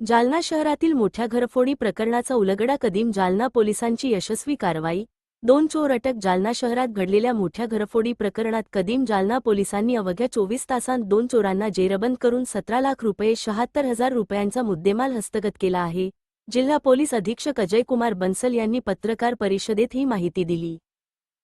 जालना शहरातील मोठ्या घरफोडी प्रकरणाचा उलगडा कदीम जालना पोलिसांची यशस्वी कारवाई. दोन चोर अटक जालना शहरात घडलेल्या मोठ्या घरफोडी प्रकरणात कदीम जालना पोलिसांनी अवघ्या चोवीस तासांत दोन चोरांना जेरबंद करून सतरा लाख रुपये शहात्तर हजार रुपयांचा मुद्देमाल हस्तगत केला आहे. जिल्हा पोलीस अधीक्षक अजय कुमार बन्सल यांनी पत्रकार परिषदेत ही माहिती दिली.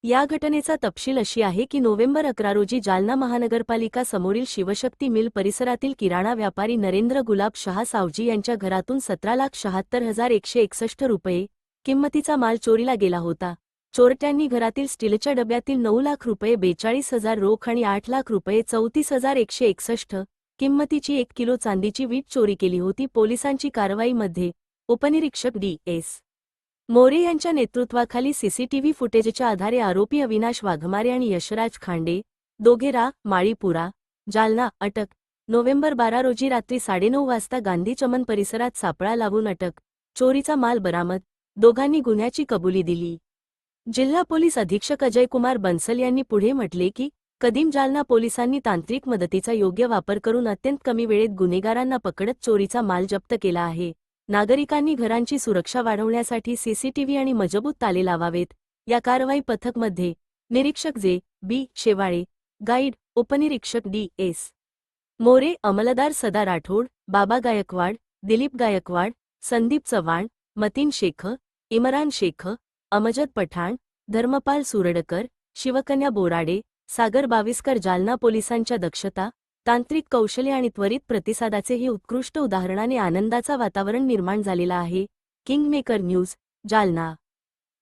या घटनेचा तपशील अशी आहे की नोव्हेंबर अकरा रोजी जालना महानगरपालिका समोरील शिवशक्ती मिल परिसरातील किराणा व्यापारी नरेंद्र गुलाब शहा सावजी यांच्या घरातून सतरा लाख शहात्तर हजार एकशे एकसष्ट रुपये किंमतीचा माल चोरीला गेला होता. चोरट्यांनी घरातील स्टीलच्या डब्यातील नऊ लाख रुपये बेचाळीस हजार रोख आणि आठ लाख रुपये चौतीस हजार एकशे एकसष्ट किंमतीची एक किलो चांदीची वीट चोरी केली होती. पोलिसांची कारवाईमध्ये उपनिरीक्षक डी एस मोरे यांच्या नेतृत्वाखाली सीसीटीव्ही फुटेजच्या आधारे आरोपी अविनाश वाघमारे आणि यशराज खांडे दोघेरा माळीपुरा जालना अटक. नोव्हेंबर बारा रोजी रात्री साडेनऊ वाजता गांधी चमन परिसरात सापळा लावून अटक. चोरीचा माल बरामद. दोघांनी गुन्ह्याची कबुली दिली. जिल्हा पोलीस अधीक्षक अजय कुमार बन्सल यांनी पुढे म्हटले की कदीम जालना पोलिसांनी तांत्रिक मदतीचा योग्य वापर करून अत्यंत कमी वेळेत गुन्हेगारांना पकडत चोरीचा माल जप्त केला आहे. नागरिकांनी घरांची सुरक्षा वाढवण्यासाठी सीसीटीव्ही आणि मजबूत ताले लावावेत. या कारवाई पथकमध्ये निरीक्षक जे. बी. शेवाळे गाईड उपनिरीक्षक डी. एस. मोरे अंमलदार सदा राठोड बाबा गायकवाड दिलीप गायकवाड संदीप चव्हाण मतीन शेख इमरान शेख अमजद पठाण धर्मपाल सुरडकर शिवकन्या बोराडे सागर बाविस्कर जालना पोलिसांच्या दक्षता तांत्रिक कौशल्य आणि त्वरित प्रतिसादाचे हे उत्कृष्ट उदाहरणाने आनंदाचा वातावरण निर्माण झालेला आहे. Kingmaker news Jalna.